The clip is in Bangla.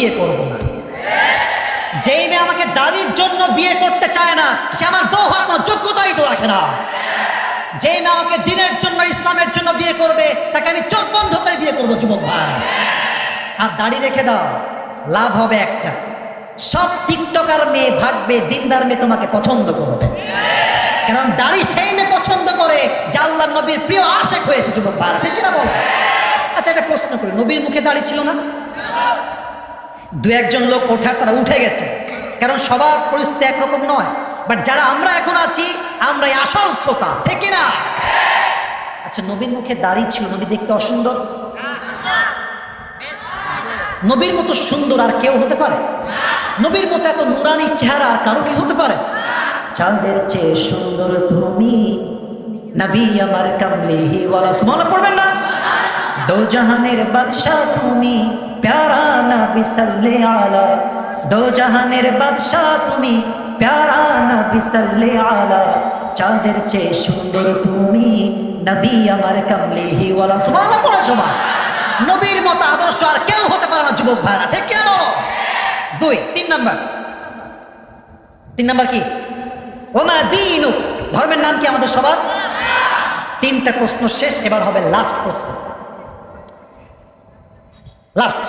বিয়ে করব না। যেই মেয়ে আমাকে দাড়ির জন্য বিয়ে করতে চায় না, সে আমার বউ হওয়ার যোগ্যতাই তো রাখে না। যেই মেয়ে আমাকে দিনের জন্য, ইসলামের জন্য বিয়ে করবে, তাকে আমি চোখ বন্ধ করে বিয়ে করব, যুবক ভাই। আর দাড়ি রেখে দাও, লাভ হবে একটা। সব টিকটকার মেয়ে ভাগবে দিনদার মেয়ে তোমাকে পছন্দ করবে। কারণ দাড়ি সেই মেয়ে পছন্দ করে, যে নবীর প্রিয় আশেক হয়েছে, যুবক ভাই। ঠিক কিনা বল? আচ্ছা একটা প্রশ্ন করি। নবীর মুখে দাড়ি ছিল না? দু একজন লোক ওঠার তারা উঠে গেছে। কারণ সবার পরিস্থিতি একরকম নয়। বাট যারা আমরা এখন আছি, আমরাই আসল শ্রোতা, ঠিক না? আচ্ছা নবীর মুখে দাড়ি ছিল, নবী দেখতে অসুন্দর। নবীর মতো সুন্দর আর কেউ হতে পারে? নবীর মতো এত নুরানি চেহারা আর কারও কি হতে পারে? চাঁদের চেয়ে সুন্দর তুমি, নবী আমার কামলিহি ওয়ালা। সুবহানাল্লাহ, পড়বেন না? দো জাহানের বাদশাহ তুমি, প্যারা নবী আলা দো জাহানের বাদশাহ তুমি প্যারা আলা, চাঁদের চেয়ে সুন্দর তুমি নবী আমার সুবহানাল্লাহ, পড়া নবীর মতো আদর্শ আর কেউ হতে পারে না, যুবক ভাইরা, ঠিক কিনা দুই, তিন নাম্বার। তিন নাম্বার কি? ওমা ধর্মের নাম কি আমাদের সবার? তিনটা প্রশ্ন শেষ, এবার হবে লাস্ট প্রশ্ন। লাস্ট